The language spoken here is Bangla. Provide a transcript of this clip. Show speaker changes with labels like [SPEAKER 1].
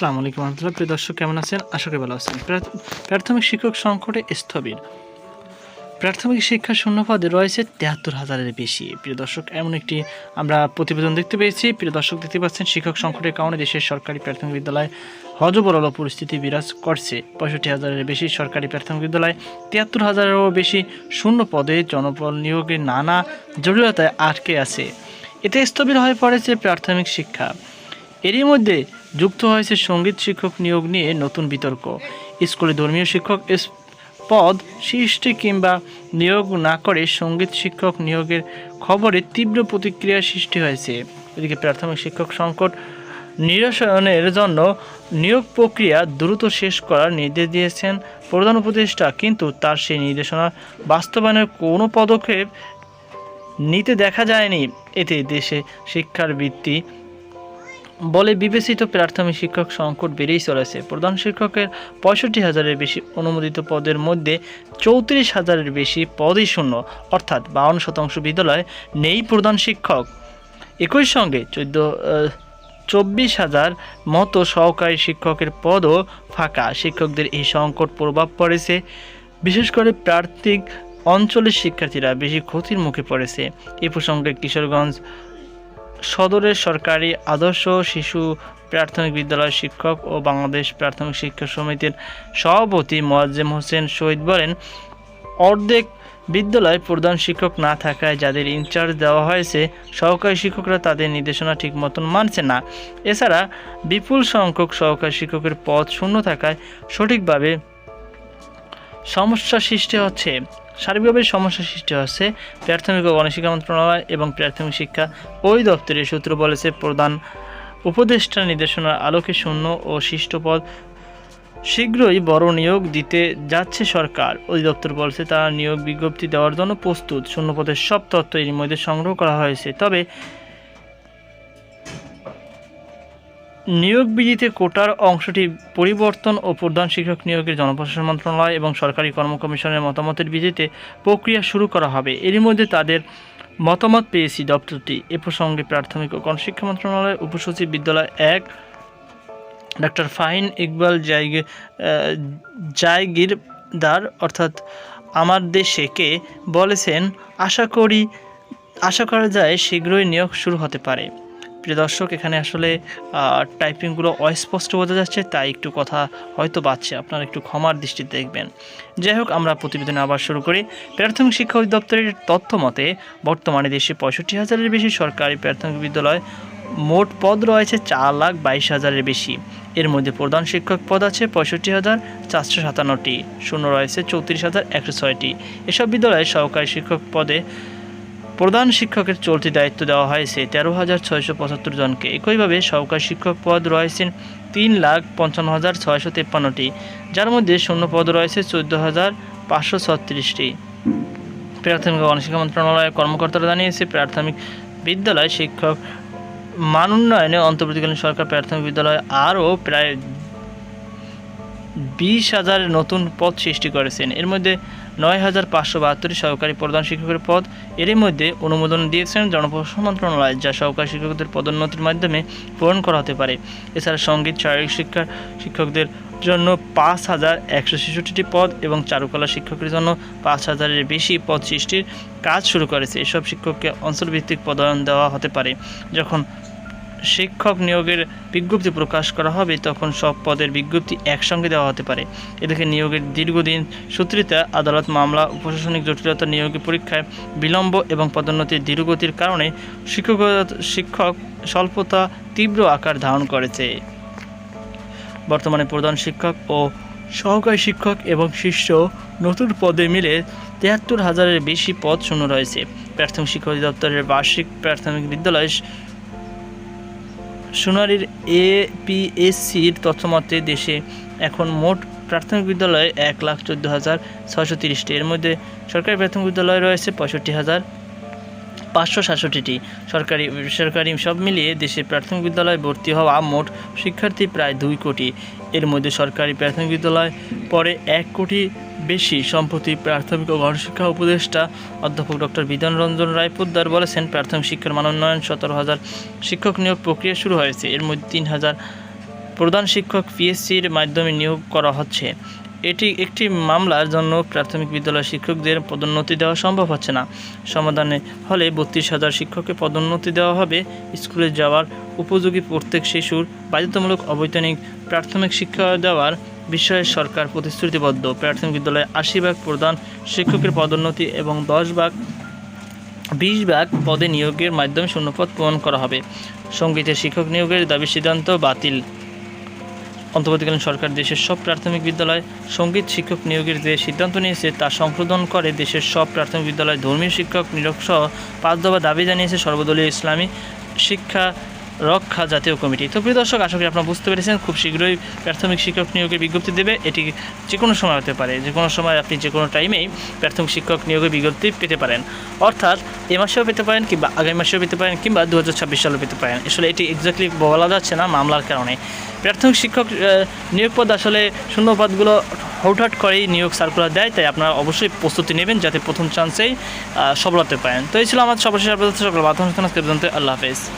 [SPEAKER 1] আসসালামু আলাইকুম রহমতুল্লাহ। প্রিয় দর্শক, কেমন আছেন? আশা করি ভালো আছেন। প্রাথমিক শিক্ষক সংকটে স্থবির। প্রাথমিক শিক্ষা শূন্যপদে রয়েছে তেহাত্তর হাজারের বেশি। প্রিয় দর্শক, এমন একটি আমরা প্রতিবেদন দেখতে পেয়েছি। প্রিয় দর্শক, দেখতে পাচ্ছেন, শিক্ষক সংকটের কারণে দেশের সরকারি প্রাথমিক বিদ্যালয় হজবরল পরিস্থিতি বিরাজ করছে। পঁয়ষট্টি হাজারের বেশি সরকারি প্রাথমিক বিদ্যালয় তিয়াত্তর হাজারেরও বেশি শূন্য পদে জনবল নিয়োগের নানা জটিলতায় আটকে আছে। এতে স্থবির হয়ে পড়েছে প্রাথমিক শিক্ষা। এরই মধ্যে যুক্ত হয়েছে সংগীত শিক্ষক নিয়োগ নিয়ে নতুন বিতর্ক। স্কুলে ধর্মীয় শিক্ষক পদ, সৃষ্টি কিংবা নিয়োগ না করে সংগীত শিক্ষক নিয়োগের খবরে তীব্র প্রতিক্রিয়া সৃষ্টি হয়েছে। এদিকে প্রাথমিক শিক্ষক সংকট নিরসনের জন্য নিয়োগ প্রক্রিয়া দ্রুত শেষ করার নির্দেশ দিয়েছেন প্রধান উপদেষ্টা, কিন্তু তার সেই নির্দেশনা বাস্তবায়নের কোনো পদক্ষেপ নিতে দেখা যায়নি। এতে দেশে শিক্ষার ভিত্তি বলে বিবেচিত প্রাথমিক শিক্ষক সংকট বেড়েই চলেছে। প্রধান শিক্ষকের পঁয়ষট্টি হাজারের বেশি অনুমোদিত পদের মধ্যে চৌত্রিশ হাজারের বেশি পদই শূন্য, অর্থাৎ বাউন্ন শতাংশ বিদ্যালয়ে নেই প্রধান শিক্ষক। একই সঙ্গে চোদ্দ চব্বিশ হাজার মতো সহকারী শিক্ষকের পদও ফাঁকা। শিক্ষকদের এই সংকট প্রভাব পড়েছে। বিশেষ করে প্রার্থিক অঞ্চলের শিক্ষার্থীরা বেশি ক্ষতির মুখে পড়েছে। এ প্রসঙ্গে কিশোরগঞ্জ সদরের সরকারি আদর্শ শিশু প্রাথমিক বিদ্যালয় শিক্ষক ও বাংলাদেশ প্রাথমিক শিক্ষা সমিতির সভাপতি মোয়াজ্জেম হোসেন শহীদ বলেন, অর্ধেক বিদ্যালয়ে প্রধান শিক্ষক না থাকায় যাদের ইনচার্জ দেওয়া হয়েছে, সহকারী শিক্ষকরা তাদের নির্দেশনা ঠিক মতন মানছে না। এছাড়া বিপুল সংখ্যক সহকারী শিক্ষকের পদ শূন্য থাকায় সঠিকভাবে সমস্যা সৃষ্টি হচ্ছে। সার্বিকভাবে সমস্যা সৃষ্টি হচ্ছে প্রাথমিক ও গণশিক্ষা মন্ত্রণালয় এবং প্রাথমিক শিক্ষা ওই দপ্তরের সূত্র বলেছে, প্রধান উপদেষ্টা নির্দেশনার আলোকে শূন্য ও শিষ্ট পদ শীঘ্রই বড় নিয়োগ দিতে যাচ্ছে সরকার। অধিদপ্তর বলছে, তারা নিয়োগ বিজ্ঞপ্তি দেওয়ার জন্য প্রস্তুত। শূন্যপদের সব তথ্য এর মধ্যে সংগ্রহ করা হয়েছে। তবে নিয়োগ বিধিতে কোটার অংশটি পরিবর্তন ও প্রধান শিক্ষক নিয়োগের জনপ্রশাসন মন্ত্রণালয় এবং সরকারি কর্ম কমিশনের মতামতের ভিত্তিতে প্রক্রিয়া শুরু করা হবে। এরই মধ্যে তাদের মতামত পেয়েছি দপ্তরটি। এ প্রসঙ্গে প্রাথমিক ও গণশিক্ষা মন্ত্রণালয়ের উপসচিব বিদ্যালয় এক ডক্টর ফাহিন ইকবাল জায়গি জায়গিরদার অর্থাৎ আমার দেশেকে বলেছেন, আশা করি, আশা করা যায় শীঘ্রই নিয়োগ শুরু হতে পারে। প্রিয় দর্শক, এখানে আসলে টাইপিংগুলো অস্পষ্ট বোঝা যাচ্ছে, তাই একটু কথা হয়তো বাড়ছে। আপনারা একটু ক্ষমার দৃষ্টিতে দেখবেন। যাই হোক, আমরা প্রতিবেদন আবার শুরু করি। প্রাথমিক শিক্ষা অধিদপ্তরের তথ্য মতে, বর্তমানে দেশে পঁয়ষট্টি হাজারের বেশি সরকারি প্রাথমিক বিদ্যালয়, মোট পদ রয়েছে চার লাখ বাইশ হাজারের বেশি। এর মধ্যে প্রধান শিক্ষক পদ আছে পঁয়ষট্টি হাজার চারশো সাতান্নটি। শূন্য রয়েছে চৌত্রিশ হাজার একশো ছয়টি। এসব বিদ্যালয়ে সহকারী শিক্ষক পদে প্রধান শিক্ষকের চলতি দায়িত্ব দেওয়া হয়েছে। তেরো হাজার ছয়শো পঁচাত্তর জনকে একইভাবে সহকারী শিক্ষক পদ রয়েছেন তিন লাখ পঞ্চান্ন হাজার ছয়শো তেপ্পান্নটি, যার মধ্যে শূন্য পদ রয়েছে চোদ্দ হাজার পাঁচশো ছত্রিশটি। প্রাথমিক গণশিক্ষা মন্ত্রণালয়ের কর্মকর্তারা জানিয়েছে, প্রাথমিক বিদ্যালয় শিক্ষক মান উন্নয়নে অন্তর্বর্তীকালীন সরকার প্রাথমিক বিদ্যালয়ে আরও প্রায় বিশ হাজার নতুন পদ সৃষ্টি করেছেন। এর মধ্যে নয় হাজার পাঁচশো বাহাত্তরটি সহকারী প্রধান শিক্ষকের পদ। এরই মধ্যে অনুমোদন দিয়েছেন জনপ্রশাসন মন্ত্রণালয়, যা সহকারী শিক্ষকদের পদোন্নতির মাধ্যমে পূরণ করা হতে পারে। এছাড়া সংগীত শারীরিক শিক্ষা শিক্ষকদের জন্য পাঁচ হাজার একশো ছেষট্টিটি পদ এবং চারুকলা শিক্ষকের জন্য পাঁচ হাজারের বেশি পদ সৃষ্টির কাজ শুরু করেছে। এসব শিক্ষককে অঞ্চলভিত্তিক পদায়ন দেওয়া হতে পারে। যখন শিক্ষক নিয়োগের বিজ্ঞপ্তি প্রকাশ করা হবে, তখন সব পদের বিজ্ঞপ্তি একসঙ্গে দেওয়া হতে পারে। এদিকে নিয়োগের দীর্ঘদিন সূত্রিতা আদালত মামলা, প্রশাসনিক জটিলতা নিয়োগের পরীক্ষায় বিলম্ব এবং পদোন্নতির ধীরগতির কারণে শিক্ষক শিক্ষক স্বল্পতা তীব্র আকার ধারণ করেছে। বর্তমানে প্রধান শিক্ষক ও সহকারী শিক্ষক এবং শীর্ষ নতুন পদে মিলে তেহাত্তর হাজারের বেশি পদ শূন্য রয়েছে। প্রাথমিক শিক্ষা অধিদপ্তরের বার্ষিক প্রাথমিক বিদ্যালয় সোনারির এপিএসসির তথ্যমতে, দেশে এখন মোট প্রাথমিক বিদ্যালয়ে এক লাখ চোদ্দ হাজার ছশো তিরিশটি। এর মধ্যে সরকারি প্রাথমিক বিদ্যালয় রয়েছে পঁয়ষট্টি হাজার পাঁচশো সাতষট্টিটি। সরকারি, বেসরকারি সব মিলিয়ে দেশে প্রাথমিক বিদ্যালয়ে ভর্তি হওয়া মোট শিক্ষার্থী প্রায় দুই কোটি। এর মধ্যে সরকারি প্রাথমিক বিদ্যালয়, পরে এক কোটি বেশি সম্প্রতি প্রাথমিক ও গণশিক্ষা উপদেষ্টা অধ্যাপক ডক্টর বিধান রঞ্জন রায় পোদ্দার বলেছেন, প্রাথমিক শিক্ষার মানোন্নয়ন সতেরো হাজার শিক্ষক নিয়োগ প্রক্রিয়া শুরু হয়েছে। এর মধ্যে তিন হাজার প্রধান শিক্ষক পিএসসির মাধ্যমে নিয়োগ করা হচ্ছে। এটি একটি মামলার জন্য প্রাথমিক বিদ্যালয় শিক্ষকদের পদোন্নতি দেওয়া সম্ভব হচ্ছে না। সমাধানে হলে বত্রিশ হাজার শিক্ষককে পদোন্নতি দেওয়া হবে। স্কুলে যাওয়ার উপযোগী প্রত্যেক শিশুর বাধ্যতামূলক অবৈতনিক প্রাথমিক শিক্ষা দেওয়ার বিষয়ে সরকার প্রতিশ্রুতিবদ্ধ। প্রাথমিক বিদ্যালয়ে আশি ভাগ প্রধান শিক্ষকের পদোন্নতি এবং দশ ভাগ, বিশ ভাগ পদে নিয়োগের মাধ্যমে শূন্যপদ পূরণ করা হবে। সঙ্গীতের শিক্ষক নিয়োগের দাবি সিদ্ধান্ত বাতিল। অন্তর্বর্তীকালীন সরকার দেশের সব প্রাথমিক বিদ্যালয়ে সংগীত শিক্ষক নিয়োগের যে সিদ্ধান্ত নিয়েছে তা সংশোধন করে দেশের সব প্রাথমিক বিদ্যালয়ে ধর্মীয় শিক্ষক নিয়োগ সহ পাঁচ দফা দাবি জানিয়েছে সর্বদলীয় ইসলামী শিক্ষা রক্ষা জাতীয় কমিটি। তো প্রিয় দর্শক, আশা করি আপনারা বুঝতে পেরেছেন, খুব শীঘ্রই প্রাথমিক শিক্ষক নিয়োগের বিজ্ঞপ্তি দেবে। এটি যে কোনো সময় হতে পারে, যে কোনো সময় আপনি যে কোনো টাইমেই প্রাথমিক শিক্ষক নিয়োগের বিজ্ঞপ্তি পেতে পারেন। অর্থাৎ এ মাসেও পেতে পারেন কিংবা আগামী মাসেও পেতে পারেন কিংবা দু হাজার ছাব্বিশ সালেও পেতে পারেন। আসলে এটি এক্স্যাক্টলি বলা যাচ্ছে না মামলার কারণে। প্রাথমিক শিক্ষক নিয়োগ পদ আসলে শূন্যপদগুলো হঠাৎ করেই নিয়োগ সার্কুলার দেয়, তাই আপনারা অবশ্যই প্রস্তুতি নেবেন যাতে প্রথম চান্সেই সফল হতে পারেন। তো এই ছিল আমার সর্বশেষ আপনাদের সকল আল্লাহ হাফেজ।